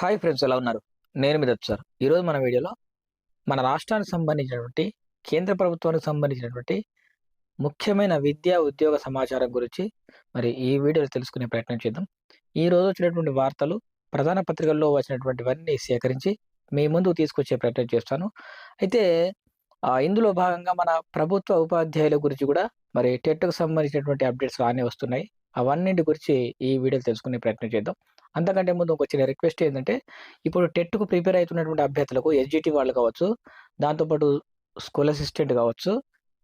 Hi friends ఎలా ఉన్నారు? నేను మీ సార్. ఈరోజు మన వీడియోలో మన రాష్ట్రానికి సంబంధించినటువంటి కేంద్ర ప్రభుత్వానికి సంబంధించినటువంటి ముఖ్యమైన విద్యా ఉద్యోగ సమాచారం గురించి మరి ఈ వీడియోలో తెలుసుకునే ప్రయత్నం చేద్దాం. ఈ రోజు వచ్చినటువంటి వార్తలు ప్రధాన పత్రికల్లో వచ్చినటువంటివన్నీ సేకరించి మీ ముందుకు తీసుకొచ్చే ప్రయత్నం చేస్తాను. అయితే ఇందులో భాగంగా మన ప్రభుత్వ ఉపాధ్యాయుల గురించి కూడా మరి టెట్కు సంబంధించినటువంటి అప్డేట్స్ రానే వస్తున్నాయి. అవన్నింటి గురించి ఈ వీడియోలో తెలుసుకునే ప్రయత్నం చేద్దాం. అంతకంటే ముందు ఒక చిన్న రిక్వెస్ట్ ఏంటంటే ఇప్పుడు టెట్కు ప్రిపేర్ అవుతున్నటువంటి అభ్యర్థులకు ఎస్జిటి వాళ్ళు కావచ్చు దాంతోపాటు స్కూల్ అసిస్టెంట్ కావచ్చు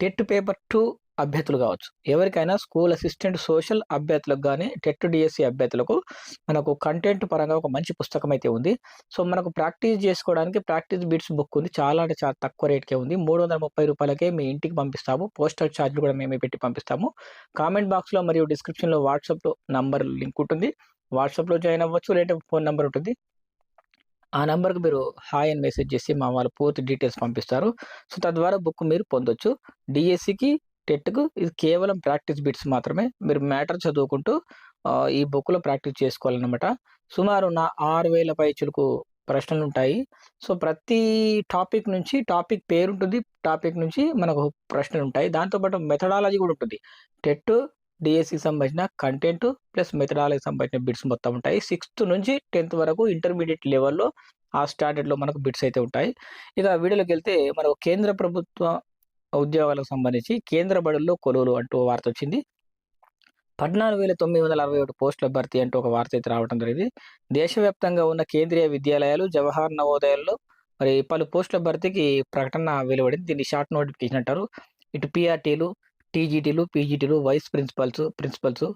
టెట్ పేపర్ టూ అభ్యర్థులు కావచ్చు. ఎవరికైనా స్కూల్ అసిస్టెంట్ సోషల్ అభ్యర్థులకు కానీ టెట్ డిఎస్సి అభ్యర్థులకు మనకు కంటెంట్ పరంగా ఒక మంచి పుస్తకం అయితే ఉంది. సో మనకు ప్రాక్టీస్ చేసుకోవడానికి ప్రాక్టీస్ బిట్స్ బుక్ ఉంది. చాలా అంటే చాలా తక్కువ రేట్కే ఉంది. మూడు వందల ముప్పై రూపాయలకే మీ ఇంటికి పంపిస్తాము. పోస్టల్ ఛార్జ్లు కూడా మేమే పెట్టి పంపిస్తాము. కామెంట్ బాక్స్లో మరియు డిస్క్రిప్షన్లో వాట్సాప్లో నంబర్ లింక్ ఉంటుంది. వాట్సాప్లో జాయిన్ అవ్వచ్చు. లేదంటే ఫోన్ నెంబర్ ఉంటుంది. ఆ నెంబర్కి మీరు హాయ్ అని మెసేజ్ చేసి మా వాళ్ళు పూర్తి డీటెయిల్స్ పంపిస్తారు. సో తద్వారా బుక్ మీరు పొందొచ్చు. డిఎస్సికి టెట్కు ఇది కేవలం ప్రాక్టీస్ బిట్స్ మాత్రమే. మీరు మ్యాటర్ చదువుకుంటూ ఈ బుక్లో ప్రాక్టీస్ చేసుకోవాలన్నమాట. సుమారు నా ఆరు వేల పైచులకు ప్రశ్నలు ఉంటాయి సో ప్రతి టాపిక్ నుంచి టాపిక్ పేరు ఉంటుంది టాపిక్ నుంచి మనకు ప్రశ్నలు ఉంటాయి దాంతోపాటు మెథడాలజీ కూడా ఉంటుంది. టెట్ డిఎస్సికి సంబంధించిన కంటెంట్ ప్లస్ మెథడాలజీకి సంబంధించిన బిట్స్ మొత్తం ఉంటాయి. సిక్స్త్ నుంచి టెన్త్ వరకు ఇంటర్మీడియట్ లెవెల్లో ఆ స్టాండర్డ్లో మనకు బిట్స్ అయితే ఉంటాయి. ఇక వీడియోలోకి వెళ్తే మనకు కేంద్ర ప్రభుత్వ ఉద్యోగాలకు సంబంధించి కేంద్ర బడుల్లో కొలువులు అంటూ వార్త వచ్చింది. పద్నాలుగు వేల తొమ్మిది వందల అరవై ఒకటి పోస్టుల భర్తీ అంటూ ఒక వార్త అయితే రావడం జరిగింది. దేశవ్యాప్తంగా ఉన్న కేంద్రీయ విద్యాలయాలు జవహర్ నవోదయాల్లో మరి పలు పోస్టుల భర్తీకి ప్రకటన వెలువడింది. దీన్ని షార్ట్ నోటిఫికేషన్ అంటారు ఇటు పిఆర్టీలు టీజీటీలు పీజీటీలు vice principals principals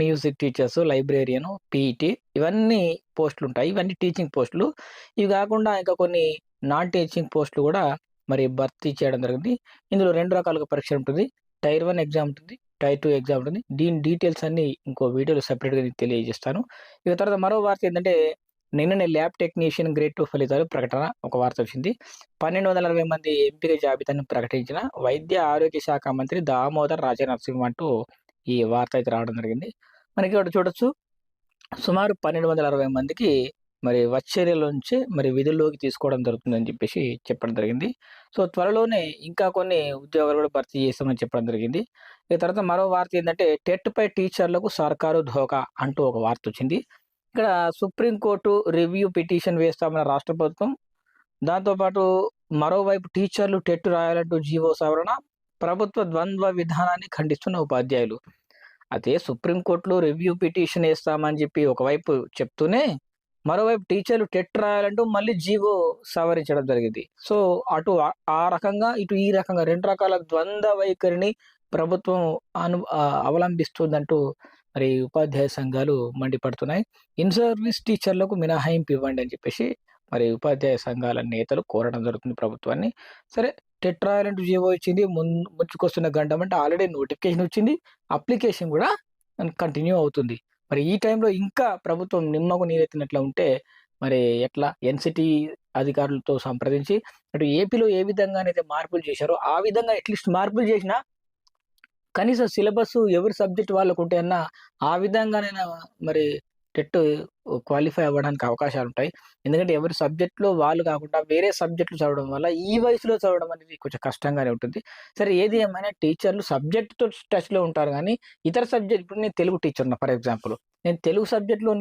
music teachers librarian PET ఇవన్నీ పోస్టులు ఉంటాయి ఇవన్నీ టీచింగ్ పోస్టులు. ఇవి కాకుండా ఇంకా కొన్ని నాన్ టీచింగ్ పోస్టులు కూడా మరి భర్తీ చేయడం జరిగింది. ఇందులో రెండు రకాలుగా పరీక్ష ఉంటుంది. టైర్ వన్ ఎగ్జామ్ ఉంటుంది. టైర్ టూ ఎగ్జామ్ ఉంటుంది. దీని డీటెయిల్స్ అన్ని ఇంకో వీడియోలో సెపరేట్గా నేను తెలియజేస్తాను. ఇక తర్వాత మరో వార్త ఏంటంటే నిన్ననే ల్యాబ్ టెక్నీషియన్ గ్రేడ్ టూ ఫలితాలు ప్రకటన ఒక వార్త వచ్చింది. పన్నెండు వందల అరవై మంది ఎంపిక జాబితాను ప్రకటించిన వైద్య ఆరోగ్య శాఖ మంత్రి దామోదర్ రాజనరసింహ అంటూ ఈ వార్త అయితే రావడం జరిగింది. మనకి ఇక్కడ చూడొచ్చు. సుమారు పన్నెండు వందల అరవై మందికి మరి వచ్చేరిలో మరి విధుల్లోకి తీసుకోవడం జరుగుతుందని చెప్పేసి చెప్పడం జరిగింది. సో త్వరలోనే ఇంకా కొన్ని ఉద్యోగాలు కూడా భర్తీ చేస్తామని చెప్పడం జరిగింది. ఇక తర్వాత మరో వార్త ఏంటంటే టెట్ పై టీచర్లకు సర్కారు ధోకా అంటూ ఒక వార్త వచ్చింది. ఇక్కడ సుప్రీంకోర్టు రివ్యూ పిటిషన్ వేస్తామన్న రాష్ట్ర ప్రభుత్వం దాంతోపాటు మరోవైపు టీచర్లు టెట్ రాయాలంటూ జీవో సవరణ ప్రభుత్వ ద్వంద్వ విధానాన్ని ఖండిస్తున్న ఉపాధ్యాయులు. అదే సుప్రీంకోర్టులో రివ్యూ పిటిషన్ వేస్తామని చెప్పి ఒకవైపు చెప్తూనే మరోవైపు టీచర్లు టెట్ రాయాలంటూ మళ్ళీ జీవో సవరించడం జరిగింది. సో అటు ఆ- రకంగా ఇటు ఈ రకంగా రెండు రకాల ద్వంద్వ వైఖరిని ప్రభుత్వం అను అవలంబిస్తుందంటూ మరి ఉపాధ్యాయ సంఘాలు మండిపడుతున్నాయి. ఇన్ సర్వీస్ టీచర్లకు మినహాయింపు ఇవ్వండి అని చెప్పేసి మరి ఉపాధ్యాయ సంఘాల నేతలు కోరడం జరుగుతుంది ప్రభుత్వాన్ని. సరే టెట్ రాయాలంటూ జీవో ఇచ్చింది ముందు ముంచుకొస్తున్న గంటం అంటే ఆల్రెడీ నోటిఫికేషన్ వచ్చింది అప్లికేషన్ కూడా కంటిన్యూ అవుతుంది. మరి ఈ టైంలో ఇంకా ప్రభుత్వం నిమ్మకు నీరెత్తినట్లు ఉంటే మరి ఎట్లా? ఎన్సిటి అధికారులతో సంప్రదించి అటు ఏపీలో ఏ విధంగానైతే మార్పులు చేశారో ఆ విధంగా అట్లీస్ట్ మార్పులు చేసినా కనీసం సిలబస్ ఎవరి సబ్జెక్ట్ వాళ్ళకు ఉంటే అన్న ఆ విధంగానైనా మరి టెట్ క్వాలిఫై అవ్వడానికి అవకాశాలు ఉంటాయి ఎందుకంటే ఎవరి సబ్జెక్ట్లో వాళ్ళు కాకుండా వేరే సబ్జెక్టులు చదవడం వల్ల ఈ వయసులో చదవడం అనేది కొంచెం కష్టంగానే ఉంటుంది. సరే ఏది ఏమైనా టీచర్లు సబ్జెక్టుతో టచ్లో ఉంటారు కానీ ఇతర సబ్జెక్ట్ ఇప్పుడు నేను తెలుగు టీచర్ ఫర్ ఎగ్జాంపుల్. నేను తెలుగు సబ్జెక్ట్లో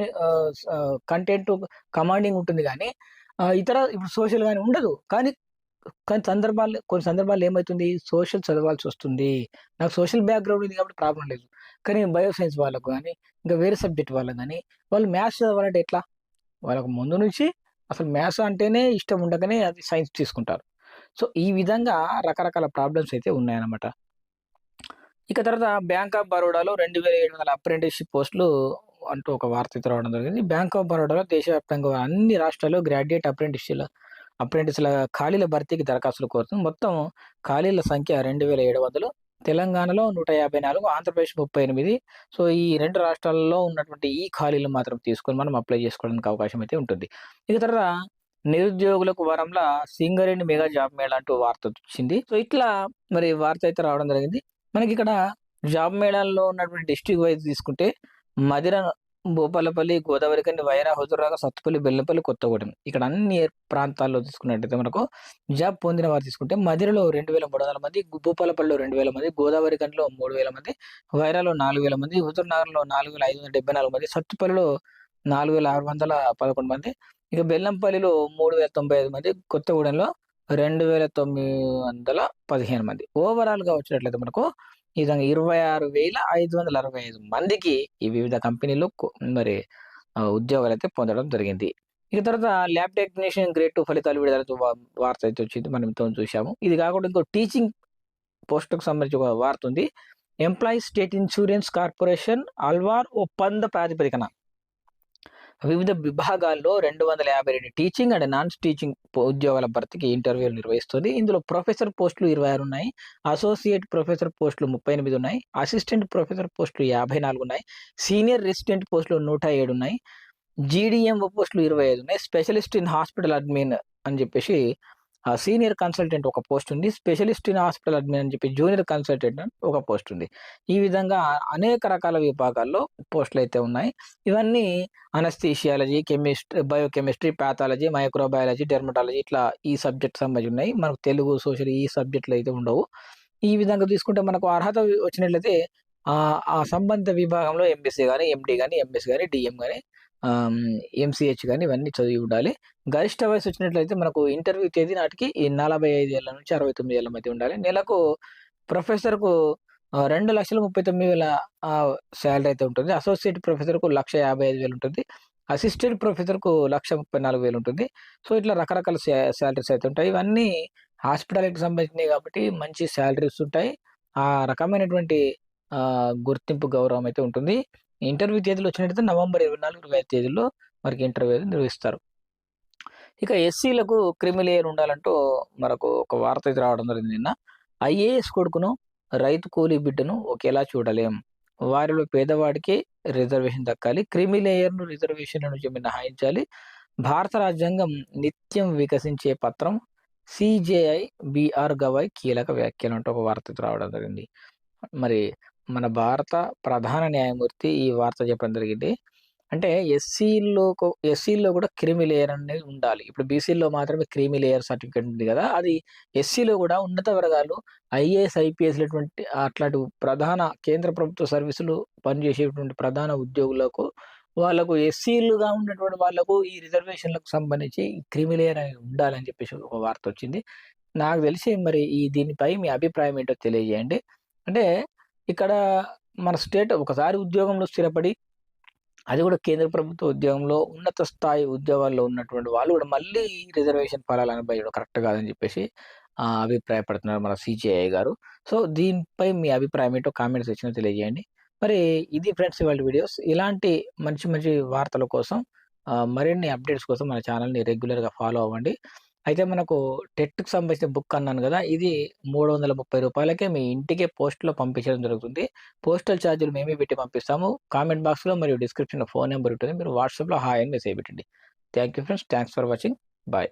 కంటెంట్ కమాండింగ్ ఉంటుంది కానీ ఇతర ఇప్పుడు సోషల్ కానీ ఉండదు. కానీ కొన్ని సందర్భాలు కొన్ని సందర్భాలు ఏమవుతుంది సోషల్ చదవాల్సి వస్తుంది. నాకు సోషల్ బ్యాక్గ్రౌండ్ ఉంది కాబట్టి ప్రాబ్లం లేదు. కానీ బయో సైన్స్ వాళ్ళకు కానీ ఇంకా వేరే సబ్జెక్ట్ వాళ్ళకు కానీ వాళ్ళు మ్యాథ్స్ చదవాలంటే ఎట్లా? వాళ్ళకు ముందు నుంచి అసలు మ్యాథ్స్ అంటేనే ఇష్టం ఉండగానే అది సైన్స్ తీసుకుంటారు. సో ఈ విధంగా రకరకాల ప్రాబ్లమ్స్ అయితే ఉన్నాయన్నమాట. ఇక తర్వాత బ్యాంక్ ఆఫ్ బరోడాలో రెండు వేల ఏడు వందల అప్రెంటిస్షిప్ పోస్టులు అంటూ ఒక వార్త అయితే రావడం జరిగింది. బ్యాంక్ ఆఫ్ బరోడాలో దేశవ్యాప్తంగా అన్ని రాష్ట్రాల్లో గ్రాడ్యుయేట్ అప్రెంటిస్ల అప్రెంటిస్ల ఖాళీల భర్తీకి దరఖాస్తులు కోరుతుంది. మొత్తం ఖాళీల సంఖ్య రెండు వేల ఏడు వందలు. తెలంగాణలో నూట యాభై నాలుగు ఆంధ్రప్రదేశ్ ముప్పై ఎనిమిది. సో ఈ రెండు రాష్ట్రాల్లో ఉన్నటువంటి ఈ ఖాళీలు మాత్రం తీసుకొని మనం అప్లై చేసుకోవడానికి అవకాశం అయితే ఉంటుంది. ఇక తర్వాత నిరుద్యోగులకు వరంలా సింగరేణి మెగా జాబ్ మేళ అంటూ వార్త వచ్చింది. సో ఇట్లా మరి వార్త అయితే రావడం జరిగింది. మనకి ఇక్కడ జాబ్ మేళాల్లో ఉన్నటువంటి డిస్ట్రిక్ట్ వైజ్ తీసుకుంటే మదిర భూపాలపల్లి, గోదావరిఖని, వైరా, హుజురాగ సత్తుపల్లి, బెల్లంపల్లి, కొత్తగూడెం. ఇక్కడ అన్ని ప్రాంతాల్లో తీసుకున్నట్టయితే మనకు జాబ్ పొందిన వారు తీసుకుంటే మధిరలో వందల మంది, భూపాలపల్లిలో రెండు వేల మంది, గోదావరి కండ్లో మూడు వేల మంది, వైరాలో వేల మంది, హుజూర్నగర్‌లో నాలుగు వేల ఐదు వందల డెబ్భై నాలుగు మంది, సత్తుపల్లిలో నాలుగు వేల ఆరు వందల పదకొండు మంది, ఇక బెల్లంపల్లిలో మూడు వేల తొంభై ఐదు మంది, కొత్తగూడెంలో పదిహేను మంది. ఓవరాల్‌గా వచ్చినట్లయితే మనకు ఈ విధంగా ఇరవై ఆరు వేల ఐదు వందల అరవై ఐదు మందికి ఈ వివిధ కంపెనీలు మరి ఉద్యోగాలు అయితే పొందడం జరిగింది. ఇక తర్వాత ల్యాబ్ టెక్నీషియన్ గ్రేడ్ టూ ఫలితాలు విడుదల వార్త అయితే వచ్చింది మనం ఇంత చూసాము ఇది కాకుండా ఇంకో టీచింగ్ పోస్టుకు సంబంధించి ఒక వార్త ఉంది. Employee state insurance corporation Alwar ఒప్పంద ప్రాతిపదికన. వివిధ విభాగాల్లో రెండు వందల యాభై రెండు టీచింగ్ అండ్ నాన్ టీచింగ్ ఉద్యోగాల భర్తీకి ఇంటర్వ్యూలు నిర్వహిస్తుంది. ఇందులో ప్రొఫెసర్ పోస్టులు ఇరవై ఆరు ఉన్నాయి. అసోసియేట్ ప్రొఫెసర్ పోస్టులు ముప్పై ఎనిమిది ఉన్నాయి. అసిస్టెంట్ ప్రొఫెసర్ పోస్టులు యాభై నాలుగు ఉన్నాయి. సీనియర్ రెసిడెంట్ పోస్టులు నూట ఏడు ఉన్నాయి. జీడిఎంఓ పోస్టులు ఇరవై ఐదు ఉన్నాయి. స్పెషలిస్ట్ ఇన్ హాస్పిటల్ అడ్మిన్ అని చెప్పేసి సీనియర్ కన్సల్టెంట్ ఒక పోస్ట్ ఉంది. స్పెషలిస్ట్ ఇన్ హాస్పిటల్ అడ్మిన్ అని చెప్పి జూనియర్ కన్సల్టెంట్ ఒక పోస్ట్ ఉంది. ఈ విధంగా అనేక రకాల విభాగాల్లో పోస్టులు అయితే ఉన్నాయి. ఇవన్నీ anaesthesiology chemistry biochemistry pathology microbiology dermatology ఇట్లా ఈ సబ్జెక్ట్ సంబంధించి ఉన్నాయి. మనకు తెలుగు సోషల్ ఈ సబ్జెక్టులు అయితే ఉండవు. ఈ విధంగా తీసుకుంటే మనకు అర్హత వచ్చినట్లయితే ఆ సంబంధిత విభాగంలో ఎంబీసీ కానీ ఎండి కానీ ఎంఎస్ కానీ డిఎం కానీ ఎంసీహెచ్ కానీ ఇవన్నీ చదివి ఉండాలి. గరిష్ట వయసు వచ్చినట్లయితే మనకు ఇంటర్వ్యూ తేదీ నాటికి ఈ నలభై ఐదు ఏళ్ళ నుంచి అరవై తొమ్మిది ఏళ్ళ మధ్య ఉండాలి. నెలకు ప్రొఫెసర్కు రెండు లక్షల ముప్పై తొమ్మిది వేల శాలరీ అయితే ఉంటుంది. అసోసియేట్ ప్రొఫెసర్కు లక్ష యాభై ఐదు వేలు ఉంటుంది. అసిస్టెంట్ ప్రొఫెసర్కు లక్ష ముప్పై నాలుగు వేలు ఉంటుంది. సో ఇట్లా రకరకాల శాలరీస్ అయితే ఉంటాయి. ఇవన్నీ హాస్పిటాలిటీకి సంబంధించినవి కాబట్టి మంచి శాలరీస్ ఉంటాయి. ఆ రకమైనటువంటి గుర్తింపు గౌరవం అయితే ఉంటుంది. ఇంటర్వ్యూ తేదీలు వచ్చినట్టయితే నవంబర్ ఇరవై నాలుగు ఇరవై ఐదు తేదీల్లో మనకి ఇంటర్వ్యూ నిర్వహిస్తారు. ఇక ఎస్సీలకు క్రిమిలేయర్ ఉండాలంటూ మనకు ఒక వార్త అయితే రావడం జరిగింది నిన్న. ఐఏఎస్ కొడుకును రైతు కూలీ బిడ్డను ఒకేలా చూడలేం. వారిలో పేదవాడికి రిజర్వేషన్ దక్కాలి. క్రిమిలేయర్ను రిజర్వేషన్ నుంచి మినహాయించాలి భారత రాజ్యాంగం నిత్యం వికసించే పత్రం సిజేఐ బిఆర్ గవాయ్ కీలక వ్యాఖ్యలు అంటూ ఒక వార్త రావడం జరిగింది. మరి మన భారత ప్రధాన న్యాయమూర్తి ఈ వార్త చెప్పడం జరిగింది. అంటే ఎస్సీల్లో ఎస్సీల్లో కూడా క్రిమి లేయర్ అనేది ఉండాలి. ఇప్పుడు బీసీలో మాత్రమే క్రిమి లేయర్ సర్టిఫికేట్ ఉంది కదా అది ఎస్సీలో కూడా ఉన్నత వర్గాలు ఐఏఎస్ ఐపీఎస్ అట్లాంటి ప్రధాన కేంద్ర ప్రభుత్వ సర్వీసులు పనిచేసేటువంటి ప్రధాన ఉద్యోగులకు వాళ్ళకు ఎస్సీలుగా ఉన్నటువంటి వాళ్ళకు ఈ రిజర్వేషన్లకు సంబంధించి క్రిమి లేయర్ అనేది ఉండాలని చెప్పేసి ఒక వార్త వచ్చింది. నాకు తెలిసి మరి ఈ దీనిపై మీ అభిప్రాయం ఏంటో తెలియజేయండి. అంటే ఇక్కడ మన స్టేట్ ఒకసారి ఉద్యోగంలో స్థిరపడి అది కూడా కేంద్ర ప్రభుత్వ ఉద్యోగంలో ఉన్నత స్థాయి ఉద్యోగాల్లో ఉన్నటువంటి వాళ్ళు కూడా మళ్ళీ రిజర్వేషన్ ఫలాలు భయడం కరెక్ట్ కాదని చెప్పేసి అభిప్రాయపడుతున్నారు మన సిజిఐ గారు. సో దీనిపై మీ అభిప్రాయం ఏంటో కామెంట్స్ ఇచ్చిన తెలియజేయండి. మరి ఇది ఫ్రెండ్స్ ఇవాళ వీడియోస్. ఇలాంటి మంచి మంచి వార్తల కోసం మరిన్ని అప్డేట్స్ కోసం మన ఛానల్ని రెగ్యులర్గా ఫాలో అవ్వండి. అయితే మనకు టెట్‌కి సంబంధించిన బుక్ అన్నాను కదా! ఇది మూడు వందల ముప్పై రూపాయలకే మీ ఇంటికే పోస్ట్‌లో పంపించడం జరుగుతుంది. పోస్టల్ ఛార్జీలు మేమే పెట్టి పంపిస్తాము. కామెంట్ బాక్స్‌లో మరియు డిస్క్రిప్షన్‌లో ఫోన్ నెంబర్ ఉంటుంది. మీరు వాట్సాప్‌లో హాయ్ అని మెసేజ్ పెట్టండి. Thank you friends. Thanks for watching. Bye.